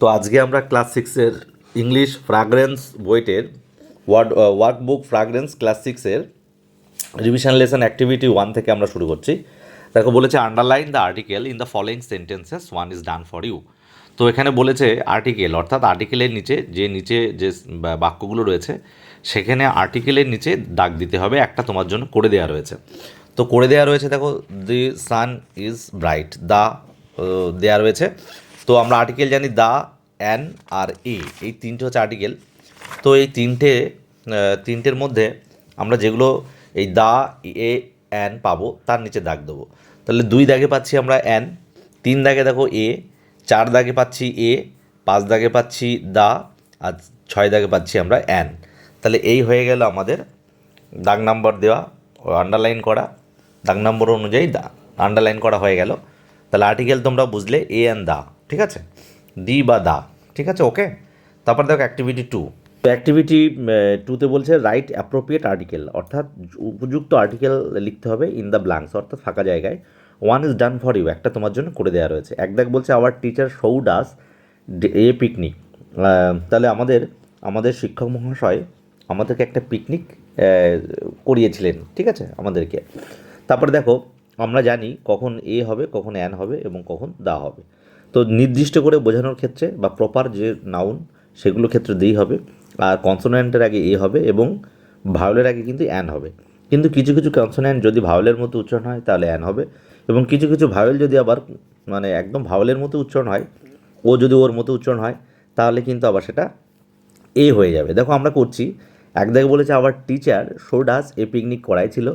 তো আজকে আমরা ক্লাস সিক্সের ইংলিশ ফ্রাগ্রেন্স বইটের ওয়ার্ড ওয়ার্কবুক ফ্রাগ্রেন্স ক্লাস সিক্সের রিভিশন লেসন অ্যাক্টিভিটি ওয়ান থেকে আমরা শুরু করছি। দেখো, বলেছে underline the article in the following sentences one is done for you তো এখানে বলেছে আর্টিকেল অর্থাৎ আর্টিকেলের নিচে যে নিচে যে বাক্যগুলো রয়েছে, সেখানে আর্টিকেলের নিচে দাগ দিতে হবে, একটা তোমার জন্য করে দেওয়া রয়েছে। তো করে দেওয়া রয়েছে, দেখো দি সান ইজ ব্রাইট দা দেওয়া রয়েছে। তো আমরা আর্টিকেল জানি দা, অ্যান আর এ। এই তিনটে হচ্ছে আর্টিকেল তো এই তিনটে তিনটের মধ্যে আমরা যেগুলো এই দা, এ, অ্যান পাবো, তার নিচে দাগ দেবো। তাহলে দুই দাগে পাচ্ছি আমরা অ্যান, তিন দাগে দেখো এ, চার দাগে পাচ্ছি এ, পাঁচ দাগে পাচ্ছি দা, আর ছয় দাগে পাচ্ছি আমরা অ্যান। তাহলে এই হয়ে গেল আমাদের দাগ নাম্বার দেওয়া আন্ডারলাইন করা, দাগ নম্বর অনুযায়ী দা আন্ডারলাইন করা হয়ে গেল। তাহলে আর্টিকেল তোমরা বুঝলে এ অ্যান্ড দা। ঠিক আছে? দি বা দা, ঠিক আছে? ওকে তারপর দেখো অ্যাক্টিভিটি টু অ্যাক্টিভিটি টুতে বলছে রাইট অ্যাপ্রোপ্রিয়েট আর্টিকেল অর্থাৎ উপযুক্ত আর্টিকেল লিখতে হবে ইন দ্য ব্ল্যাঙ্কস অর্থাৎ ফাঁকা জায়গায়। One is done for you একটা তোমার জন্য করে দেওয়া রয়েছে। এক দেখ বলছে our teacher show does a picnic তাহলে আমাদের আমাদের শিক্ষক মহাশয় আমাদেরকে একটা পিকনিক করিয়েছিলেন, ঠিক আছে? আমাদেরকে। তারপরে দেখো, আমরা জানি কখন এ হবে, কখন অ্যান হবে এবং কখন দা হবে। তো নির্দিষ্ট করে বোঝানোর ক্ষেত্রে বা প্রপার যে নাউন সেগুলো ক্ষেত্রে দিই হবে, আর কনসোনেন্টের আগে এ হবে এবং ভাওলের আগে কিন্তু অ্যান হবে। কিন্তু কিছু কিছু কনসোনেন্ট যদি ভাওলের মতো উচ্চারণ হয়, তাহলে অ্যান হবে এবং কিছু কিছু ভাওয়েল যদি আবার মানে একদম ভাওলের মতো উচ্চারণ হয়, ও যদি ওর মতো উচ্চারণ হয়, তাহলে কিন্তু আবার সেটা এ হয়ে যাবে। দেখো আমরা করছি, এক দাগ বলেছে আবার teacher show does a picnic করাইছিল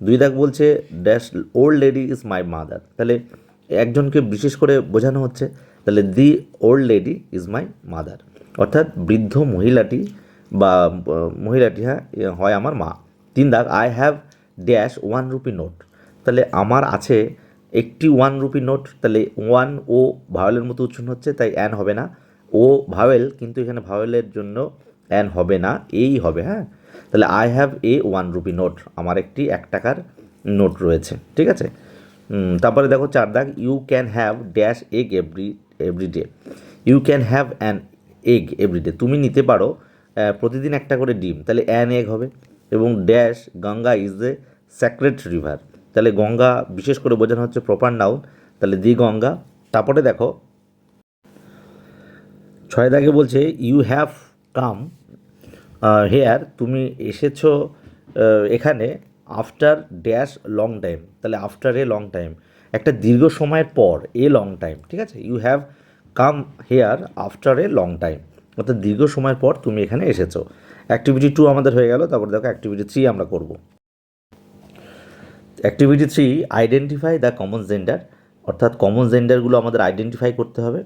দুই দাগ বলছে dash old lady is my mother তাহলে একজনকে বিশেষ করে বোঝানো হচ্ছে, তাহলে the old lady is my mother অর্থাৎ বৃদ্ধ মহিলাটি বা মহিলাটি হ্যাঁ হয় আমার মা। তিন দাগ I have dash one rupee note তাহলে আমার আছে একটি ওয়ান রুপি নোট তাহলে ওয়ান ও ভাওয়েলের মতো উচ্চারণ হচ্ছে, তাই অ্যান হবে না। ও ভাওয়েল কিন্তু এখানে ভাওয়েলের জন্য অ্যান হবে না, এই হবে হ্যাঁ। তাহলে I have a one rupee note আমার একটি এক টাকার নোট রয়েছে, ঠিক আছে? তারপরে দেখো চার দাগ you can have dash egg every every day you can have an egg everyday তুমি নিতে পারো প্রতিদিন একটা করে ডিম, তাহলে অ্যান এগ হবে। এবং dash Ganga is the sacred river তাহলে গঙ্গা বিশেষ করে বোঝানো হচ্ছে প্রপার নাউন তাহলে দি গঙ্গা। তারপরে দেখো, ছয় দাগে বলছে ইউ হ্যাভ কাম হেয়ার তুমি এসেছ এখানে। আফটার ড্যাশ লং টাইম তাহলে আফটার এ লং টাইম একটা দীর্ঘ সময়ের পর এ লং টাইম ঠিক আছে? You have come here after a long time অর্থাৎ দীর্ঘ সময়ের পর তুমি এখানে এসেছ। অ্যাক্টিভিটি টু আমাদের হয়ে গেল, তারপর দেখো অ্যাক্টিভিটি থ্রি আমরা করব। Activity three identify the common gender অর্থাৎ কমন জেন্ডারগুলো আমাদের আইডেন্টিফাই করতে হবে।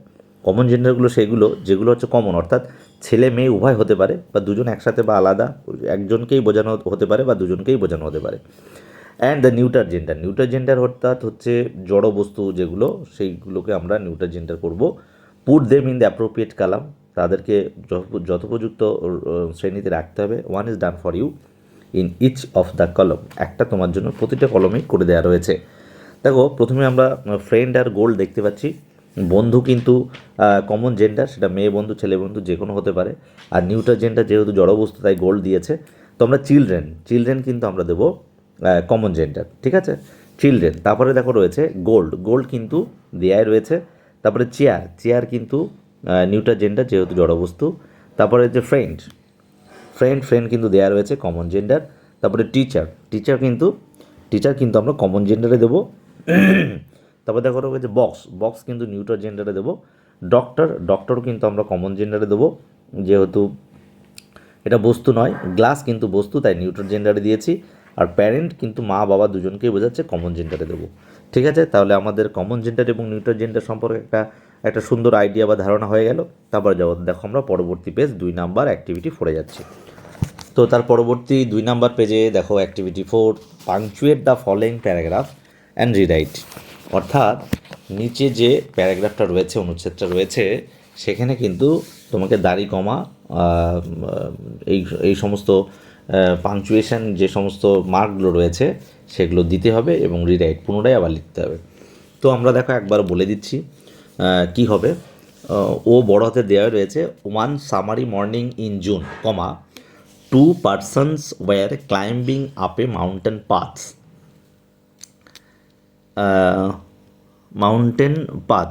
কমন জেন্ডারগুলো সেগুলো, যেগুলো হচ্ছে কমন অর্থাৎ ছেলে মেয়ে উভয় হতে পারে বা দুজন একসাথে বা আলাদা, একজনকেই বোঝানো হতে পারে বা দুজনকেই বোঝানো হতে পারে। And the neuter gender neuter gender অর্থাৎ হচ্ছে জড় বস্তু যেগুলো, সেইগুলোকে আমরা নিউটার জেন্ডার করব। Put them in the appropriate column তাদেরকে যথোপযুক্ত শ্রেণীতে রাখতে হবে। One is done for you in each of the column একটা তোমার জন্য প্রতিটা কলমেই করে দেওয়া রয়েছে। দেখো, প্রথমে আমরা ফ্রেন্ড আর গোল্ড দেখতে পাচ্ছি। বন্ধু কিন্তু কমন জেন্ডার সেটা মেয়ে বন্ধু, ছেলে বন্ধু, যে কোনো হতে পারে। আর নিউটার জেন্ডার যেহেতু জড়বস্তু তাই গোল্ড দিয়েছে। তো আমরা চিলড্রেন চিলড্রেন কিন্তু আমরা দেবো কমন জেন্ডার ঠিক আছে? চিলড্রেন তারপরে দেখো রয়েছে গোল্ড গোল্ড কিন্তু দেয়ায় রয়েছে। তারপরে চেয়ার চেয়ার কিন্তু নিউটার জেন্ডার যেহেতু জড়বস্তু তারপরে যে ফ্রেন্ড ফ্রেন্ড ফ্রেন্ড কিন্তু দেওয়া রয়েছে কমন জেন্ডার তারপরে টিচার টিচার কিন্তু টিচার কিন্তু আমরা কমন জেন্ডারে দেবো। তারপরে দেখো রয়েছে বক্স বক্স কিন্তু নিউটার জেন্ডারে দেবো। ডক্টর ডক্টর কিন্তু আমরা কমন জেন্ডারে দেবো। যেহেতু এটা বস্তু নয় গ্লাস কিন্তু বস্তু, তাই নিউট্রাল জেন্ডারে দিয়েছি। আর প্যারেন্ট কিন্তু মা, বাবা দুজনকেই বোঝাচ্ছে কমন জেন্ডারে দেবো। ঠিক আছে? তাহলে আমাদের কমন জেন্ডার এবং নিউট্রাল জেন্ডার সম্পর্কে একটা একটা সুন্দর আইডিয়া বা ধারণা হয়ে গেল। তারপর যাব, দেখো আমরা পরবর্তী পেজ দুই নাম্বার অ্যাক্টিভিটি ফোরে যাচ্ছি। তো তার পরবর্তী দুই নাম্বার পেজে দেখো activity four punctuate the following paragraph and rewrite অর্থাৎ নিচে যে প্যারাগ্রাফটা রয়েছে, অনুচ্ছেদটা রয়েছে, সেখানে কিন্তু তোমাকে দাড়ি কমা এই এই সমস্ত পাংচুয়েশন যে সমস্ত মার্কগুলো রয়েছে, সেগুলো দিতে হবে এবং রিরাইট পুনরায় আবার লিখতে হবে। তো আমরা দেখো একবার বলে দিচ্ছি কি হবে। ও বড় হাতে দেওয়া রয়েছে one summery morning in June comma two persons were climbing up a mountain paths mountain path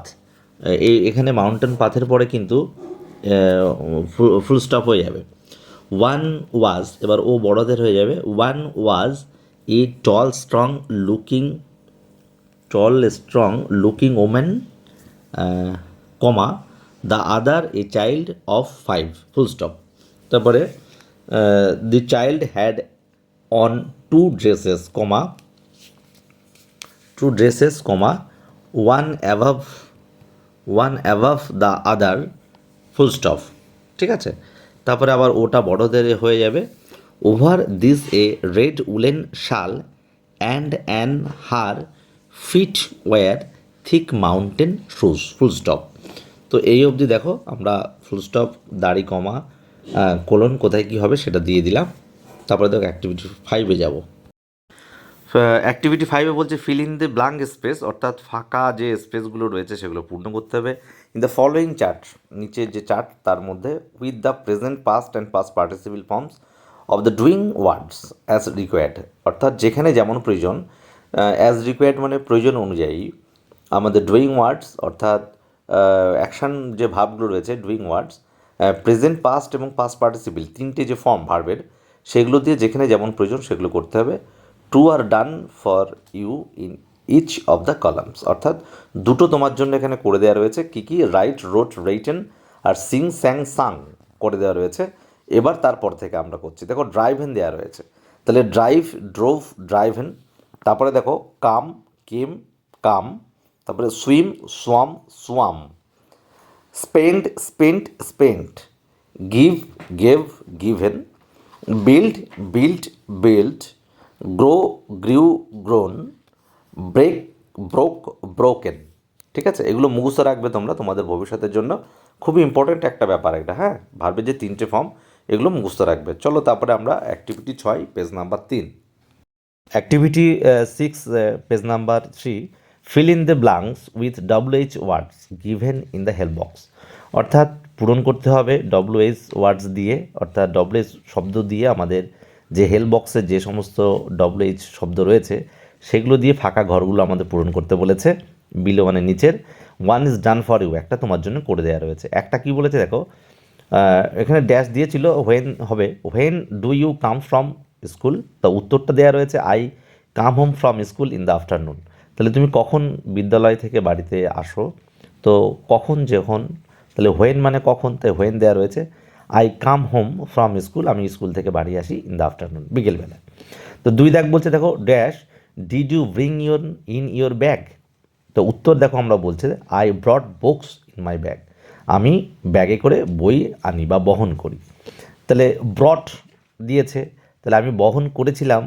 এই এখানে মাউন্টেন পাথের পরে কিন্তু ফুল স্টপ হয়ে যাবে। ওয়ান ওয়াজ এবার ও বড়দের হয়ে যাবে। One was a tall strong looking tall strong looking women comma the other a child of five full stop তারপরে the child had on two dresses comma two dresses comma one above one above the other full stop ঠিক আছে? তারপরে আবার ওটা বড়দের হয়ে যাবে। Over this a red woollen shawl and an her feet were thick mountain shoes full stop তো এই অবধি দেখো, আমরা ফুল স্টপ দাড়ি কমা কোলন কোথায় কী হবে সেটা দিয়ে দিলাম। তারপরে দেখো অ্যাক্টিভিটি ফাইভে যাব। অ্যাক্টিভিটি ফাইভে বলছে fill in the blank space অর্থাৎ ফাঁকা যে স্পেসগুলো রয়েছে সেগুলো পূর্ণ করতে হবে। ইন দ্য ফলোয়িং চার্ট নিচে যে চার্ট তার মধ্যে with the present past and past participle forms of the doing words as required অর্থাৎ যেখানে যেমন প্রয়োজন অ্যাজ রিকোয়ার্ড মানে প্রয়োজন অনুযায়ী আমাদের ডুইং ওয়ার্ডস অর্থাৎ অ্যাকশান যে ভাবগুলো রয়েছে ডুইং ওয়ার্ডস প্রেজেন্ট পাস্ট এবং পাস্ট পার্টিসিপিল তিনটে যে ফর্ম ভার্বের সেগুলো দিয়ে যেখানে যেমন প্রয়োজন সেগুলো করতে হবে। Two are done for you in each of the columns. অর্থাৎ দুটো তোমার জন্য এখানে করে দেওয়া রয়েছে। কী কী? রাইট, রোট, রেইটেন আর সিং, স্যাং, সাং করে দেওয়া রয়েছে। এবার তারপর থেকে আমরা করছি। দেখো ড্রাইভেন দেওয়া রয়েছে। তাহলে ড্রাইভ ড্রোভ ড্রাইভেন তারপরে দেখো, কাম, কেম, কাম। তারপরে swim swam swam spend spent spent give gave given build build build grow, grew, grown, break, broke, broken. ঠিক আছে? এগুলো মুখস্থ রাখবে তোমরা তোমাদের ভবিষ্যতের জন্য। খুবই ইম্পর্ট্যান্ট একটা ব্যাপার এটা হ্যাঁ? ভাববে যে তিনটে ফর্ম এগুলো মুখস্থ রাখবে। চলো তারপরে আমরা অ্যাক্টিভিটি ছয় পেজ নাম্বার তিন। Activity six page number three fill in the blanks with W H words given in the help box অর্থাৎ পূরণ করতে হবে ডব্লু এইচ ওয়ার্ডস দিয়ে, অর্থাৎ ডব্লু এইচ শব্দ দিয়ে আমাদের যে হেল্প বক্সে যে সমস্ত ডব্লু এইচ শব্দ রয়েছে, সেগুলো দিয়ে ফাঁকা ঘরগুলো আমাদের পূরণ করতে বলেছে বিলো মানে নিচের। One is done for you একটা তোমার জন্য করে দেওয়া রয়েছে। একটা কি বলেছে দেখো? এখানে ড্যাশ দিয়েছিল হোয়েন হবে when do you come from school তা উত্তরটা দেওয়া রয়েছে I come home from school in the afternoon তাহলে তুমি কখন বিদ্যালয় থেকে বাড়িতে আসো? তো কখন যখন, তাহলে হোয়েন মানে কখন? তাই হোয়েন দেওয়া রয়েছে। I come home from school আমি স্কুল থেকে বাড়ি আসি ইন দ্য আফটারনুন বিকেলবেলা তো দুই দেখ বলছে, দেখো dash did you bring your in your bag তো উত্তর দেখো আমরা বলছে I brought books in my bag আমি ব্যাগে করে বই আনি বা বহন করি। তাহলে ব্রড দিয়েছে, তাহলে আমি বহন করেছিলাম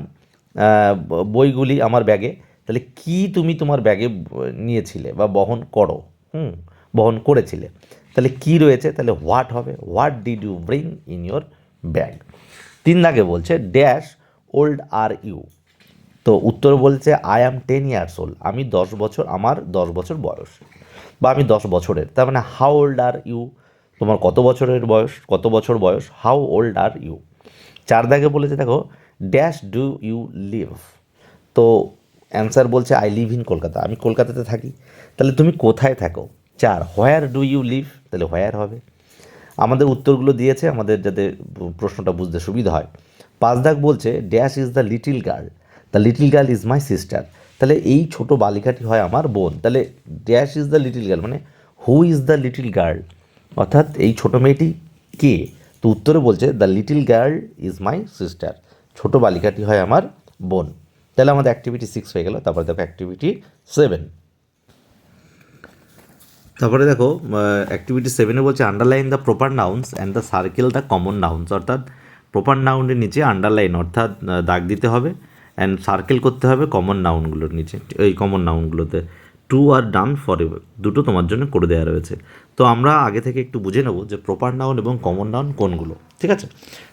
বইগুলি আমার ব্যাগে। তাহলে কি তুমি তোমার ব্যাগে নিয়েছিলে বা বহন করো? হুম, বহন করেছিলে। তাহলে কি রয়েছে? তাহলে হোয়াট হবে? What did you bring in your bag তিন দাগে বলছে ড্যাশ ওল্ড আর ইউ তো উত্তর বলছে I am ten years old আমি দশ বছর, আমার দশ বছর বয়স। বা আমি দশ বছরের। তার মানে হাউ ওল্ড আর ইউ তোমার কত বছরের বয়স? কত বছর বয়স? হাউ ওল্ড আর ইউ চার দাগে বলেছে, দেখো ড্যাশ ডু ইউ লিভ তো অ্যান্সার বলছে আই লিভ ইন কলকাতা। আমি কলকাতাতে থাকি। তাহলে তুমি কোথায় থাকো? চার হোয়ার ডু ইউ লিভ তাহলে হোয়ার হবে? আমাদের উত্তরগুলো দিয়েছে, আমাদের যাতে প্রশ্নটা বুঝতে সুবিধা হয়। পাঁচ দাগ বলছে dash is the little girl the little girl is my sister তাহলে এই ছোট বালিকাটি হয় আমার বোন। তাহলে dash is the little girl মানে who is the little girl অর্থাৎ এই ছোট মেয়েটি কে? তো উত্তরে বলছে the little girl is my sister ছোট বালিকাটি হয় আমার বোন। তাহলে আমাদের অ্যাক্টিভিটি সিক্স হয়ে গেল, তারপরে দেখো অ্যাক্টিভিটি সেভেন তারপরে দেখো অ্যাক্টিভিটি সেভেনে বলছে underline the proper nouns and the circle the common nouns অর্থাৎ প্রপার নাউনের নিচে আন্ডারলাইন অর্থাৎ দাগ দিতে হবে অ্যান্ড সার্কেল করতে হবে কমন নাউনগুলোর নিচে, এই কমন নাউনগুলোতে টু আর ডান ফর দুটো তোমার জন্য করে দেওয়া রয়েছে। তো আমরা আগে থেকে একটু বুঝে নেব যে প্রপার নাউন এবং কমন নাউন কোনগুলো, ঠিক আছে?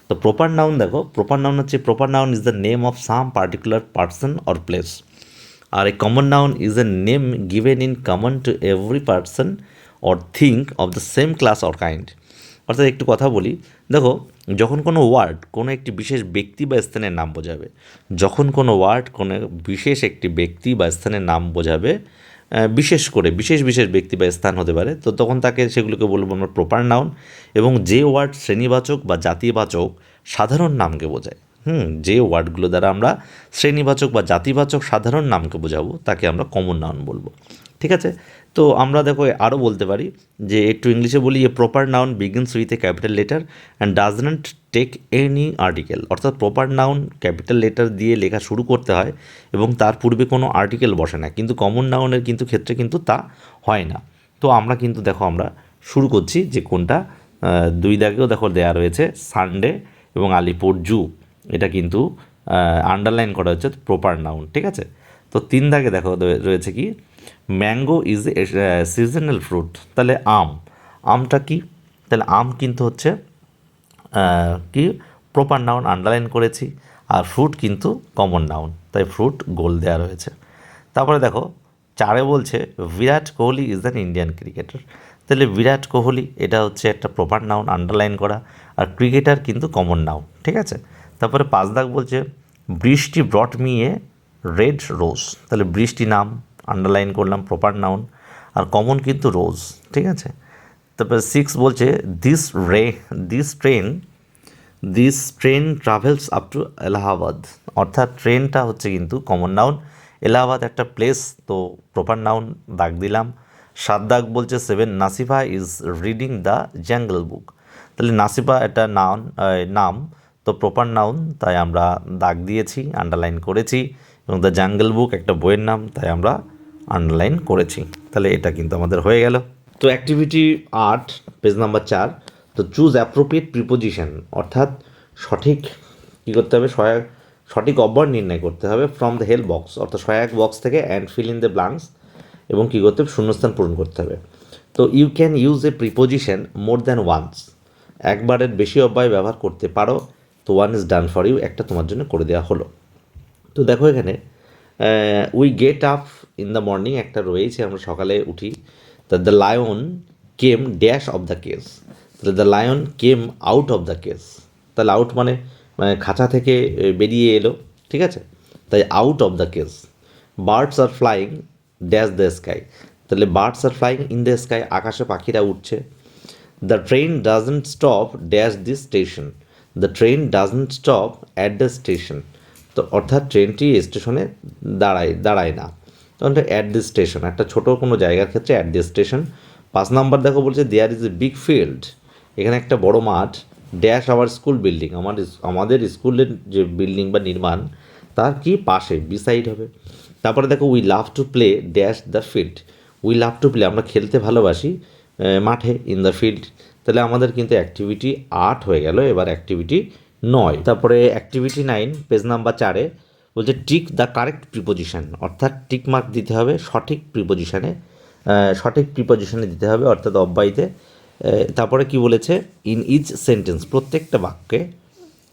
তো প্রপার নাউন দেখো প্রপার নাউন হচ্ছে proper noun is the name of some particular person or place R a common noun is a name given in common to every person or thing of the same class or kind অর্থাৎ একটু কথা বলি। দেখো, যখন কোনো word কোনো একটি বিশেষ ব্যক্তি বা স্থানের নাম বোঝাবে, যখন কোনো ওয়ার্ড কোনো বিশেষ একটি ব্যক্তি বা স্থানের নাম বোঝাবে বিশেষ করে বিশেষ বিশেষ ব্যক্তি বা স্থান হতে পারে, তো তখন তাকে সেগুলোকে বলব আমরা প্রপার নাউন এবং যে ওয়ার্ড শ্রেণীবাচক বা জাতিবাচক সাধারণ নামকে বোঝায়। হুম, যে ওয়ার্ডগুলো দ্বারা আমরা শ্রেণীবাচক বা জাতিবাচক সাধারণ নামকে বোঝাবো, তাকে আমরা কমন নাউন বলব। ঠিক আছে? তো আমরা দেখো আরও বলতে পারি যে একটু ইংলিশে বলি a proper noun begins with a capital letter and does not take any article অর্থাৎ প্রপার নাউন ক্যাপিটাল লেটার দিয়ে লেখা শুরু করতে হয় এবং তার পূর্বে কোনো আর্টিকেল বসে না। কিন্তু কমন নাউনের কিন্তু ক্ষেত্রে কিন্তু তা হয় না। তো আমরা কিন্তু দেখো, আমরা শুরু করছি যে কোনটা। দুই দাগেও দেখো দেয়া রয়েছে সানডে এবং আলিপুর জু এটা কিন্তু আন্ডারলাইন করা হচ্ছে প্রপার নাউন ঠিক আছে? তো তিন দাগে দেখো রয়েছে কি? ম্যাঙ্গো ইজ সিজনাল ফ্রুট তাহলে আম, আমটা কি? তাহলে আম কিন্তু হচ্ছে কি? প্রপার নাউন আন্ডারলাইন করেছি, আর ফ্রুট কিন্তু কমন নাউন তাই ফ্রুট গোল দেওয়া রয়েছে। তারপরে দেখো, চারে বলছে, Virat Kohli is an Indian cricketer তাহলে বিরাট কোহলি, এটা হচ্ছে একটা প্রপার নাউন আন্ডারলাইন করা, আর ক্রিকেটার কিন্তু কমন নাউন ঠিক আছে? তারপরে পাঁচ দাগ বলছে, বৃষ্টি ব্রট মি এ রেড রোজ তাহলে বৃষ্টি নাম আন্ডারলাইন করলাম প্রপার নাউন আর কমন কিন্তু রোজ ঠিক আছে? তারপরে সিক্স বলছে দিস রে this train this train travels up to Allahabad অর্থাৎ ট্রেনটা হচ্ছে কিন্তু কমন নাউন এলাহাবাদ একটা প্লেস তো প্রপার নাউন দাগ দিলাম। সাত দাগ বলছে seven Nasifa is reading the jungle book তাহলে নাসিফা একটা নাউন নাম তো প্রপার নাউন তাই আমরা দাগ দিয়েছি আন্ডারলাইন করেছি, এবং দ্য জাঙ্গল বুক একটা বইয়ের নাম, তাই আমরা আন্ডারলাইন করেছি। তাহলে এটা কিন্তু আমাদের হয়ে গেল। তো অ্যাক্টিভিটি আট পেজ নাম্বার চার, তো চুজ অ্যাপ্রোপ্রিয়েট প্রিপোজিশন অর্থাৎ সঠিক কী করতে হবে? সহায়ক, সঠিক অব্যয় নির্ণয় করতে হবে ফ্রম দ্য হেল্প বক্স অর্থাৎ সহায়ক বক্স থেকে and fill in the blanks এবং কী করতে হবে? শূন্যস্থান পূরণ করতে হবে। তো you can use a preposition more than once একবারের বেশি অব্যয় ব্যবহার করতে পারো। তো one is done for you একটা তোমার জন্য করে দেওয়া হলো। তো দেখো এখানে we get up in the morning একটা রয়েছে, আমরা সকালে উঠি, তা the lion came dash of the cage তাহলে the lion came out of the cage তাহলে আউট মানে মানে খাঁচা থেকে বেরিয়ে এলো, ঠিক আছে? তাই out of the cage birds are flying dash the sky তাহলে birds are flying in the sky আকাশে পাখিরা উঠছে। The train doesn't stop dash this station the train doesn't stop at the station তো অর্থাৎ ট্রেনটি স্টেশনে দাঁড়ায় দাঁড়ায় না। তখন অ্যাট দি স্টেশন একটা ছোটো কোনো জায়গার ক্ষেত্রে অ্যাট দি স্টেশন পাঁচ নাম্বার দেখো বলছে there is a big field এখানে একটা বড় মাঠ ড্যাশ আওয়ার স্কুল বিল্ডিং আমার আমাদের স্কুলের যে বিল্ডিং বা নির্মাণ, তার কি? পাশে বিসাইড হবে। তারপরে দেখো we love to play dash the field we love to play আমরা খেলতে ভালোবাসি মাঠে ইন দ্য ফিল্ড তাহলে আমাদের কিন্তু অ্যাক্টিভিটি আট হয়ে গেল এবার অ্যাক্টিভিটি নয়। তারপরে অ্যাক্টিভিটি নাইন পেজ নাম্বার চারে বলছে টিক দ্য কারেক্ট প্রিপোজিশন অর্থাৎ টিক মার্ক দিতে হবে সঠিক প্রিপোজিশনে সঠিক প্রিপোজিশনে দিতে হবে অর্থাৎ অব্যায়ীতে। আহ, তারপরে কি বলেছে? ইন ইচ সেন্টেন্স প্রত্যেকটা বাক্যে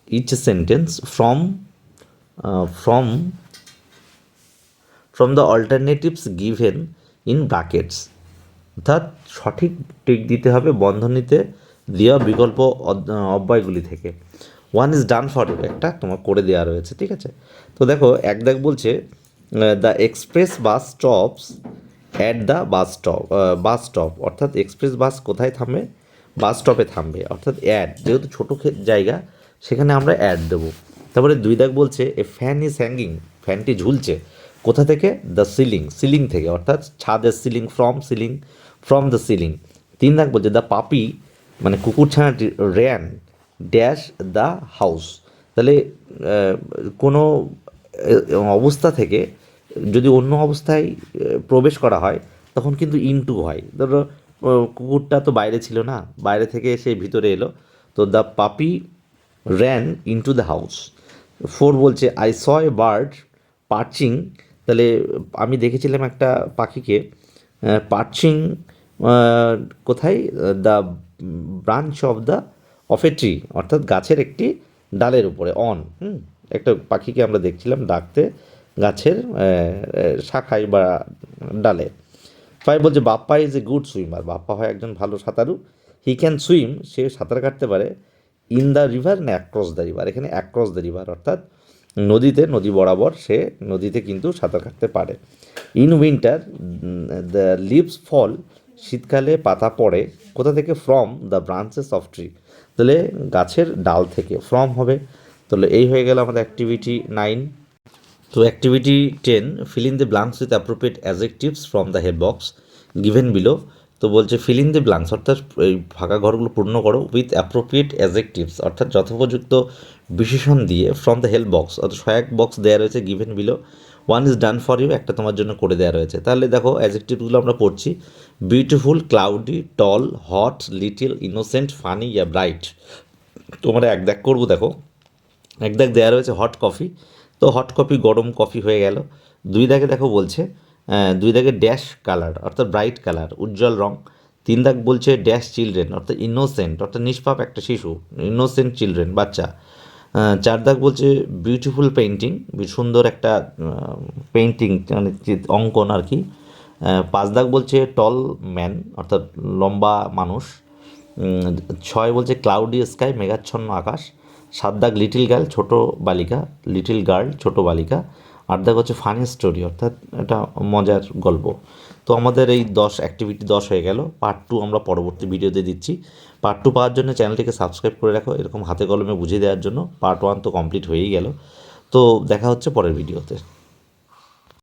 each sentence from from from the alternatives given in brackets অর্থাৎ সঠিক টিক দিতে হবে বন্ধনীতে দেওয়া বিকল্প অব্যয়গুলি থেকে। ওয়ান ইজ ডান ফর একটা তোমার করে দেওয়া রয়েছে, ঠিক আছে? তো দেখো, এক দেখ বলছে the express bus stops at the bus stop bus stop অর্থাৎ এক্সপ্রেস বাস কোথায় থামবে? বাস স্টপে থামবে, অর্থাৎ অ্যাড যেহেতু ছোটো জায়গা, সেখানে আমরা অ্যাড দেবো। তারপরে দুই দাগ বলছে এ ফ্যান ইজ হ্যাঙ্গিং ফ্যানটি ঝুলছে, কোথা থেকে? দ্য সিলিং সিলিং থেকে, অর্থাৎ ছাদের ceiling from ceiling from the ceiling তিন দাগ বলছে দ্য পাপি মানে কুকুর ছানাটি র্যান ড্যাশ দ্য হাউস তাহলে কোনো অবস্থা থেকে যদি অন্য অবস্থায় প্রবেশ করা হয়, তখন কিন্তু ইনটু হয়। ধরো কুকুরটা তো বাইরে ছিল না, বাইরে থেকে এসে ভিতরে এলো। তো the puppy ran into the house four বলছে আই স বার্ড পার্চিং তাহলে, আমি দেখেছিলাম একটা পাখিকে পার্চিং কোথায়? The branch of the of a tree অর্থাৎ গাছের একটি ডালের উপরে অন হুম? একটা পাখিকে আমরা দেখছিলাম ডাকতে গাছের শাখায় বা ডালে। ফাইভ বলছে, Bappa is a good swimmer Bappa হয় একজন ভালো সাঁতারু। হি ক্যান সুইম সে সাঁতার কাটতে পারে ইন দ্য রিভার না অ্যাক্রস দ্য রিভার এখানে অ্যাক্রস দ্য রিভার অর্থাৎ নদীতে, নদী বরাবর সে নদীতে কিন্তু সাঁতার কাটতে পারে। In winter the leaves fall শীতকালে পাতা পড়ে, কোথা থেকে from the branches of tree তাহলে গাছের ডাল থেকে ফ্রম হবে। তাহলে এই হয়ে গেল আমাদের অ্যাক্টিভিটি নাইন তো activity ten fill in the blanks with appropriate adjectives from the head box given below তো বলছে ফিল ইন দ্য ব্লাঙ্কস অর্থাৎ এই ফাঁকা ঘরগুলো পূর্ণ করো উইথ অ্যাপ্রোপ্রিয়েট অ্যাজেকটিভস অর্থাৎ যথোপযুক্ত বিশেষণ দিয়ে ফ্রম দ্য হেল্প বক্স অর্থাৎ সহায়ক বক্স দেওয়া রয়েছে given below one is done for you একটা তোমার জন্য করে দেওয়া রয়েছে। তাহলে দেখো অ্যাজেকটিভসগুলো আমরা পড়ছি beautiful cloudy tall hot little innocent funny yeah bright তোমরা এক দেখ করব, দেখো। এক দাগ দেওয়া রয়েছে হট কফি তো হট কফি গরম কফি হয়ে গেল। দুই দাগে দেখো বলছে দুই দাগে ড্যাশ কালার অর্থাৎ ব্রাইট কালার উজ্জ্বল রং। তিন দাগ বলছে ড্যাশ চিলড্রেন অর্থাৎ ইনোসেন্ট অর্থাৎ নিষ্পাপ একটা শিশু ইনোসেন্ট চিলড্রেন বাচ্চা। চার দাগ বলছে বিউটিফুল পেন্টিং সুন্দর একটা পেন্টিং মানে অঙ্কন আর কি। পাঁচ দাগ বলছে টল ম্যান অর্থাৎ লম্বা মানুষ। ছয় বলছে ক্লাউডি স্কাই মেঘাচ্ছন্ন আকাশ। সাত দাগ লিটিল গার্ল ছোট বালিকা লিটিল গার্ল ছোট বালিকা। আট দেখা হচ্ছে ফানি স্টোরি অর্থাৎ এটা মজার গল্প। তো আমাদের এই দশ অ্যাক্টিভিটি দশ হয়ে গেল। পার্ট টু আমরা পরবর্তী ভিডিওতে দিচ্ছি। পার্ট টু পাওয়ার জন্য চ্যানেলটিকে সাবস্ক্রাইব করে রাখো, এরকম হাতে কলমে বুঝিয়ে দেওয়ার জন্য। পার্ট ওয়ান তো কমপ্লিট হয়েই গেল। তো দেখা হচ্ছে পরের ভিডিওতে